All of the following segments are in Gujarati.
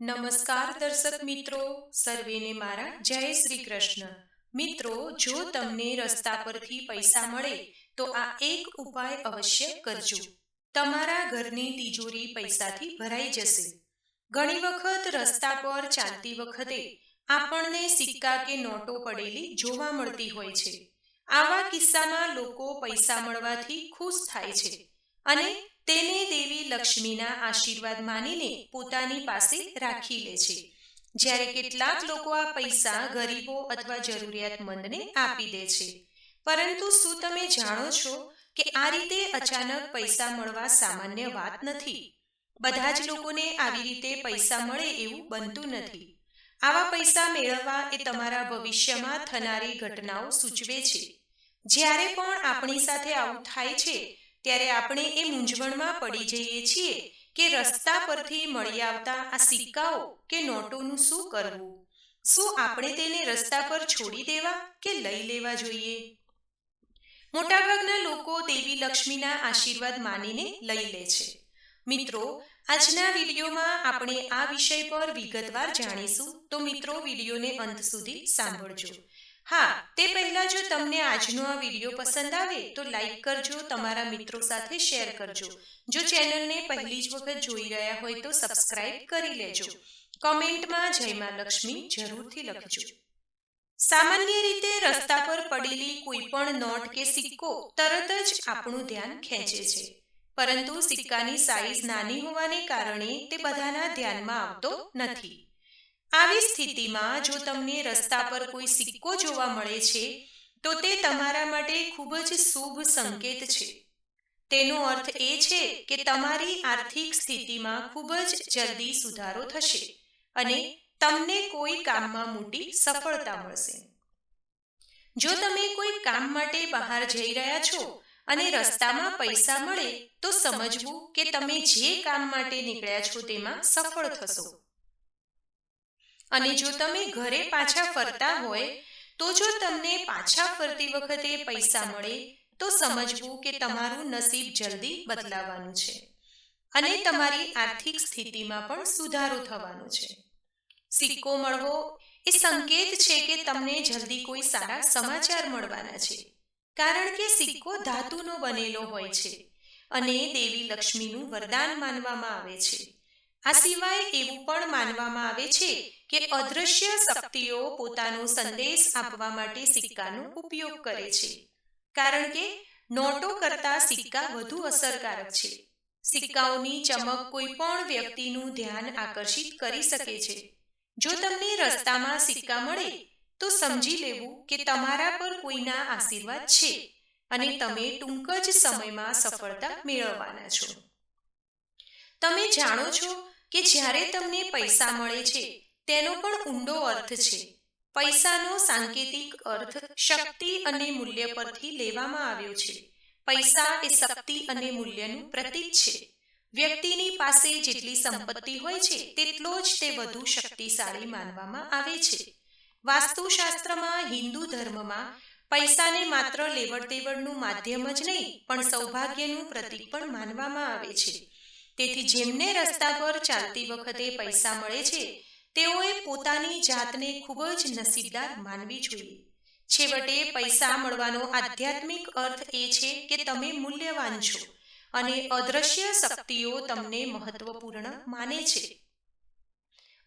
નમસ્કાર દર્શક મિત્રો, સર્વેને મારા જય શ્રી કૃષ્ણ. મિત્રો, જો તમને રસ્તા પરથી પૈસા મળે, તો આ એક ઉપાય અવશ્ય કરજો. તમારા ઘરની તિજોરી પૈસાથી ભરાઈ જશે. ઘણી વખત રસ્તા પર ચાલતી વખતે આપણને સિક્કા કે નોટો પડેલી જોવા મળતી હોય છે. આવા કિસ્સામાં લોકો પૈસા મળવાથી ખુશ થાય છે અને તેને દેવી લક્ષ્મીના આશીર્વાદ માનીને પોતાની પાસે રાખી લે છે. જ્યારે કેટલાક લોકો આ પૈસા ગરીબો અથવા જરૂરિયાતમંદને આપી દે છે. પરંતુ શું તમે જાણો છો કે આ રીતે અચાનક પૈસા મળવા સામાન્ય વાત નથી? બધા જ લોકોને આવી રીતે પૈસા મળે એવું બનતું નથી. આવા પૈસા મેળવવા એ તમારા ભવિષ્યમાં થનારી ઘટનાઓ સૂચવે છે. જ્યારે પણ આપણી સાથે આવું થાય છે ત્યારે આપણે એ મૂંઝવણમાં પડી જઈએ છીએ કે રસ્તા પરથી મળી આવતા આ સિક્કાઓ કે નોટોનું શું કરવું? શું આપણે તેને રસ્તા પર છોડી દેવા કે લઈ લેવા જોઈએ? મોટાભાગના લોકો દેવી લક્ષ્મીના આશીર્વાદ માનીને લઈ લે છે. મિત્રો, આજના વિડીયોમાં આપણે આ વિષય પર વિગતવાર જાણીશું, તો મિત્રો, વિડીયોને અંત સુધી સાંભળજો. હા, તે પહેલા જો તમને આજનો આ વીડિયો પસંદ આવે, તો લાઈક કરજો, તમારા મિત્રો સાથે શેર કરજો. જો ચેનલને પહેલી જ વખત જોઈ રહ્યા હોય, તો સબસ્ક્રાઇબ કરી લેજો. કોમેન્ટમાં જય મા લક્ષ્મી જરૂરથી લખજો. સામાન્ય રીતે રસ્તા પર પડેલી કોઈ પણ નોટ કે સિક્કો તરત જ આપણું ધ્યાન ખેંચે છે. પરંતુ સિક્કાની સાઈઝ નાની હોવાને કારણે તે બધાના ધ્યાનમાં આવતો નથી. આવી સ્થિતિમાં જો તમને રસ્તા પર કોઈ સિક્કો જોવા મળે છે, તો તે તમારા માટે ખૂબ જ શુભ સંકેત છે. તેનો અર્થ એ છે કે તમારી આર્થિક સ્થિતિમાં ખૂબ જ જલ્દી સુધારો થશે અને તમને કોઈ કામમાં મોટી સફળતા મળશે. જો તમે કોઈ કામ માટે બહાર જઈ રહ્યા છો અને રસ્તામાં પૈસા મળે, તો સમજવું કે તમે જે કામ માટે નીકળ્યા છો તેમાં સફળ થશો. અને જો તમે ઘરે પાછા ફરતા હોય તો જો તમને પાછા ફરતી વખતે પૈસા મળે તો સમજવું કે તમારું નસીબ જલ્દી બદલાવાનું છે. અને તમારી આર્થિક સ્થિતિમાં પણ સુધારો થવાનો છે. સિક્કો મળવો એ સંકેત છે કે તમને જલ્દી કોઈ સારા સમાચાર મળવાના છે. કારણ કે સિક્કો ધાતુનો બનેલો હોય છે. અને દેવી લક્ષ્મીનું વરદાન માનવામાં આવે છે. આ સિવાય એવું પણ માનવામાં આવે છે કે અદૃશ્ય શક્તિઓ પોતાનો સંદેશ આપવા માટે સિક્કાનો ઉપયોગ કરે છે. કારણ કે નોટો કરતા સિક્કા વધુ અસરકારક છે. સિક્કાઓની ચમક કોઈ પણ વ્યક્તિનું ધ્યાન આકર્ષિત કરી શકે છે. જો તમને રસ્તામાં સિક્કા મળે, તો સમજી લેવું કે તમારા પર કોઈના આશીર્વાદ છે અને તમે ટૂંક જ સમયમાં સફળતા મેળવવાના છો. તમે જાણો છો કે જ્યારે તમને પૈસા મળે છે, તેનો પણ ઊંડો અર્થ છે. પૈસાનો સાંકેતિક અર્થ શક્તિ અને મૂલ્ય પરથી લેવામાં આવ્યો છે. પૈસા એ શક્તિ અને મૂલ્યનું પ્રતીક છે. વ્યક્તિની પાસે જેટલી સંપત્તિ હોય છે, તેટલો જ તે વધુ શક્તિશાળી માનવામાં આવે છે. વાસ્તુશાસ્ત્રમાં હિન્દુ ધર્મમાં પૈસાને માત્ર લેવડ દેવડનું માધ્યમ જ નહીં, પણ સૌભાગ્યનું પ્રતીક પણ માનવામાં આવે છે. તેથી જેમને રસ્તા પર ચાલતી વખતે પૈસા મળે છે, તેઓએ પોતાની જાતને ખૂબ જ નસીબદાર માનવી જોઈએ. છેવટે પૈસા મળવાનો આધ્યાત્મિક અર્થ એ છે કે તમે મૂલ્યવાન છો અને અદ્રશ્ય શક્તિઓ તમને મહત્વપૂર્ણ માને છે.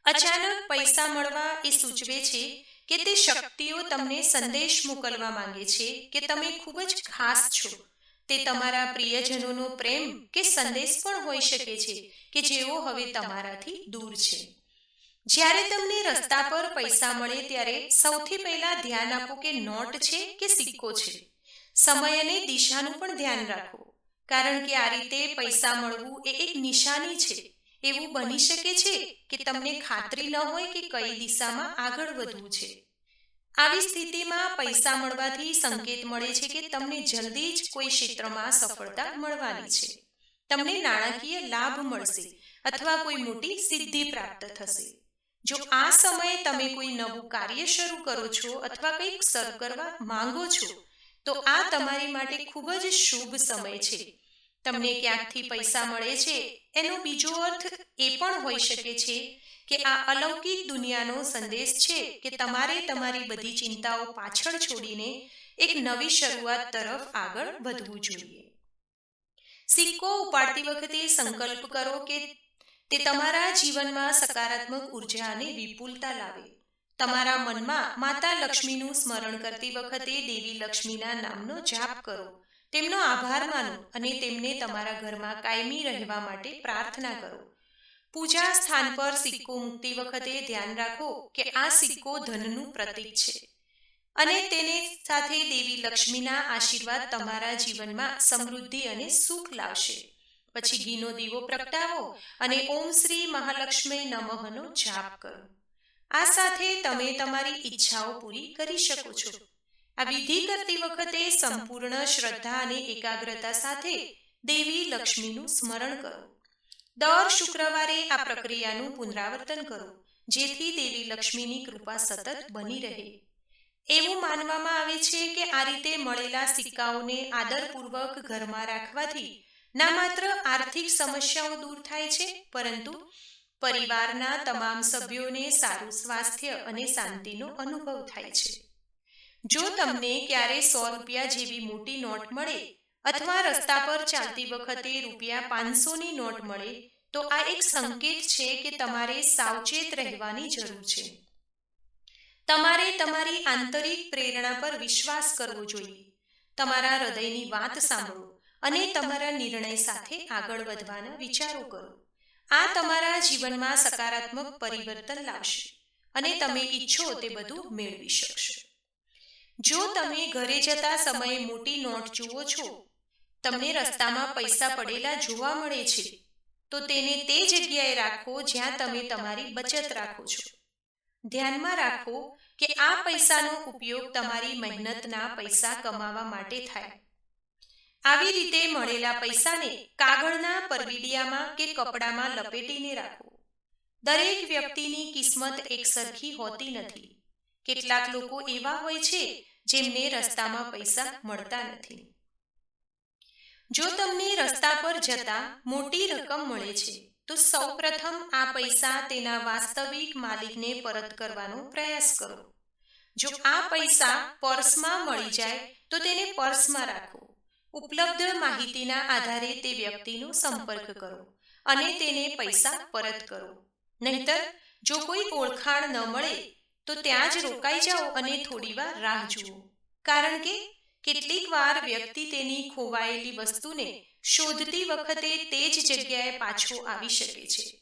અચાનક પૈસા મળવા એ સૂચવે છે કે તે શક્તિઓ તમને સંદેશ મોકલવા માંગે છે કે તમે ખૂબ જ ખાસ છો તે તમારા પ્રિયજનોનો પ્રેમ કે સંદેશ પણ હોઈ શકે છે, કે જેઓ હવે તમારાથી દૂર છે. જ્યારે તમને રસ્તા પર પૈસા મળે ત્યારે સૌથી પહેલા ધ્યાન આપો કે નોટ છે કે સિક્કો છે. સમય અને દિશાનું પણ ધ્યાન રાખો, કારણ કે આ રીતે પૈસા મળવું એ એક નિશાની છે. એવું બની શકે છે કે તમને ખાતરી ન હોય કે કઈ દિશામાં આગળ વધવું છે. આવી સ્થિતિમાં પૈસા મળવાથી સંકેત મળે છે કે તમને જલ્દી જ કોઈ ક્ષેત્રમાં સફળતા મળવાની છે. તમને નાણાકીય લાભ મળશે અથવા કોઈ મોટી સિદ્ધિ પ્રાપ્ત થશે. જો આ સમયે તમે કોઈ નવું કાર્ય શરૂ કરો છો અથવા કંઈક શરૂ કરવા માંગો છો, તો આ તમારી માટે ખૂબ જ શુભ સમય છે. તમને ક્યાંકથી પૈસા મળે છે, એનો બીજો અર્થ એ પણ હોઈ શકે છે કે આ અલૌકિક દુનિયાનો સંદેશ છે કે તમારે તમારી બધી ચિંતાઓ પાછળ છોડીને એક નવી શરૂઆત તરફ આગળ વધવું જોઈએ. સિક્કો ઉપાડતી વખતે સંકલ્પ કરો કે તે તમારા જીવનમાં સકારાત્મક ઊર્જા અને વિપુલતા લાવે. તમારા મનમાં માતા લક્ષ્મીનું સ્મરણ કરતી વખતે દેવી લક્ષ્મીના નામનો જાપ કરો. તેમનો આભાર માનો અને તેમને તમારા ઘરમાં કાયમી રહેવા માટે પ્રાર્થના કરો. પૂજા સ્થાન પર સિક્કો મૂકતી વખતે ધ્યાન રાખો કે આ સિક્કો ધનનું પ્રતીક છે. અને તેને સાથે દેવી લક્ષ્મીના આશીર્વાદ તમારા જીવનમાં સમૃદ્ધિ અને સુખ લાવશે. પછી ઘીનો દીવો પ્રગટાવો અને ઓમ શ્રી મહાલક્ષ્મી નમઃનો જાપ કરો. આ સાથે તમે તમારી ઈચ્છાઓ પૂરી કરી શકો છો. આ વિધિ કરતી વખતે સંપૂર્ણ શ્રદ્ધા અને એકાગ્રતા સાથે દેવી લક્ષ્મીનું સ્મરણ કરો. દર શુક્રવારે આ પ્રક્રિયાનું પુનરાવર્તન કરો, જેથી દેવી લક્ષ્મીની કૃપા સતત બની રહે. એવું માનવામાં આવે છે કે આ રીતે મળેલા સિક્કાઓને આદરપૂર્વક ઘરમાં રાખવાથી ના માત્ર આર્થિક સમસ્યાઓ દૂર થાય છે, પરંતુ પરિવારના તમામ સભ્યોને સારું સ્વાસ્થ્ય અને શાંતિનો અનુભવ થાય છે. જો તમને ક્યારે સો રૂપિયા જેવી મોટી નોટ મળે અથવા રસ્તા પર ચાલતી વખતે રૂપિયા પાંચસોની નોટ મળે, તો આ એક સંકેત છે કે તમારે સાવચેત રહેવાની જરૂર છે. તમારે તમારી આંતરિક પ્રેરણા પર વિશ્વાસ કરવો જોઈએ. તમારા હૃદયની વાત સાંભળો અને તમારા નિર્ણય સાથે આગળ વધવાના વિચારો કરો. આ તમારા જીવનમાં સકારાત્મક પરિવર્તન લાવશે અને તમે ઈચ્છો તે બધું મેળવી શકશો. જો તમે ઘરે જતા સમયે મોટી નોટ જુઓ છો તમને રસ્તામાં પૈસા પડેલા જોવા મળે છે, તો તેને તે જગ્યાએ રાખો જ્યાં તમે તમારી બચત રાખો છો. ધ્યાનમાં રાખો કે આ પૈસાનો ઉપયોગ તમારી મહેનતના પૈસા કમાવા માટે થાય. આવી રીતે મળેલા પૈસાને કાગળના પરબીડિયામાં કે કપડામાં લપેટીને રાખો. દરેક વ્યક્તિની કિસ્મત એકસરખી હોતી નથી. કેટલાક લોકો એવા હોય છે જેમને રસ્તામાં પૈસા મળતા નથી. જો તમને રસ્તા પર જતા મોટી રકમ મળે છે, તો સૌપ્રથમ આ પૈસા તેના વાસ્તવિક માલિકને પરત કરવાનો પ્રયાસ કરો. જો આ પૈસા પર્સમાં મળી જાય, તો તેને પર્સમાં રાખો. ઉપલબ્ધ માહિતીના આધારે તે વ્યક્તિનો સંપર્ક કરો અને તેને પૈસા પરત કરો. નહીતર, જો કોઈ ઓળખાણ ન મળે, તો ત્યાં જ રોકાઈ જાઓ અને થોડીવાર રાહ જુઓ. કારણ કે કેટલીક વાર વ્યક્તિ તેની ખોવાયેલી વસ્તુને શોધતી વખતે તે જ જગ્યાએ પાછો આવી શકે છે.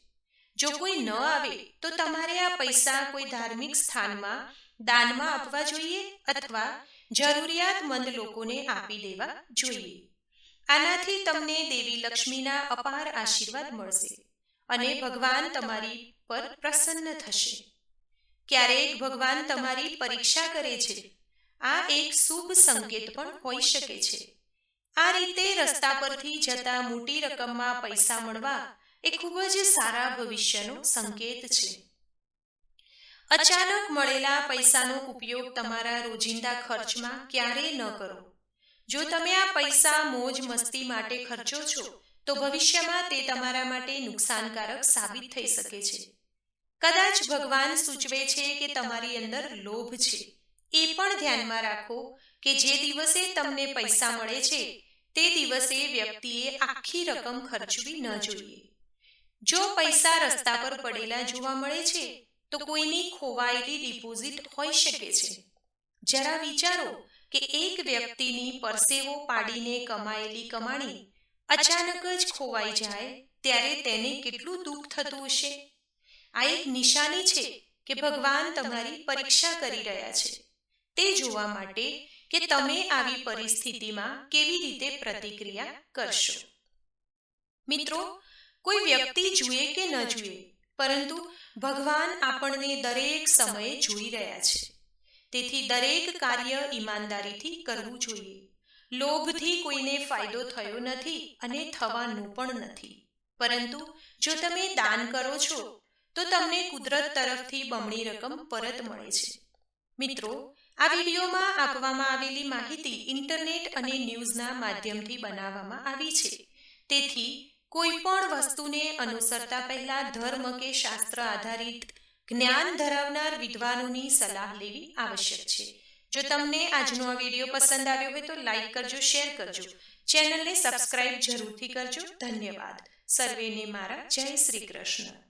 જો કોઈ ન આવે, તો તમારે આ પૈસા કોઈ ધાર્મિક સ્થાનમાં દાનમાં આપવા જોઈએ અથવા જરૂરિયાતમંદ લોકોને આપી દેવા જોઈએ. આનાથી તમને દેવી લક્ષ્મીના અપાર આશીર્વાદ મળશે અને ભગવાન તમારી પર પ્રસન્ન થશે. ક્યારેક ભગવાન તમારી પરીક્ષા કરે છે આ એક શુભ સંકેત પણ હોઈ શકે છે. આ રીતે રસ્તા પરથી જતા મોટી રકમમાં પૈસા મળવા એ ખૂબ જ સારા ભવિષ્યનો સંકેત છે. અચાનક મળેલા પૈસાનો ઉપયોગ તમારા રોજિંદા ખર્ચમાં ક્યારેય ન કરો. જો તમે આ પૈસા મોજ મસ્તી માટે ખર્ચો છો, તો ભવિષ્યમાં તે તમારા માટે નુકસાનકારક સાબિત થઈ શકે છે. કદાચ ભગવાન સૂચવે છે કે તમારી અંદર લોભ છે. એ પણ ધ્યાનમાં રાખો કે જે દિવસે તમને પૈસા મળે છે, તે દિવસે વ્યક્તિએ આખી રકમ ખર્ચવી ન જોઈએ. જો પૈસા રસ્તા પર પડેલા જોવા મળે છે, તો કોઈની ખોવાયેલી ડિપોઝિટ હોઈ શકે છે. જરા વિચારો કે એક વ્યક્તિની પરસેવો પાડીને કમાયેલી કમાણી અચાનક જ ખોવાઈ જાય, ત્યારે તેને કેટલું દુઃખ થતું હશે? આ એક નિશાની છે કે ભગવાન તમારી પરીક્ષા કરી રહ્યા છે. તે જોવા માટે કે તમે આવી પરિસ્થિતિમાં કેવી રીતે પ્રતિક્રિયા કરશો. મિત્રો, કોઈ વ્યક્તિ જુએ કે ન જુએ, પરંતુ ભગવાન આપણને દરેક સમયે જોઈ રહ્યા છે. તેથી દરેક કાર્ય ઈમાનદારીથી કરવું જોઈએ. લોભથી કોઈને ફાયદો થયો નથી અને થવાનો પણ નથી. પરંતુ જો તમે દાન કરો છો, તો તમને કુદરત તરફથી બમણી રકમ પરત મળે છે. મિત્રો આ વિડીયોમાં આપવામાં આવેલી માહિતી ઇન્ટરનેટ અને ન્યૂઝના માધ્યમથી બનાવવામાં આવી છે. તેથી, કોઈ પણ વસ્તુને અનુસરતા પહેલા ધર્મ કે શાસ્ત્ર આધારિત જ્ઞાન ધરાવનાર વિદ્વાનોની સલાહ લેવી આવશ્યક છે. જો તમને આજનો આ વીડિયો પસંદ આવ્યો હોય તો લાઈક કરજો, શેર કરજો. ચેનલને સબસ્ક્રાઇબ જરૂરથી કરજો. ધન્યવાદ. સર્વેને મારા જય શ્રી કૃષ્ણ.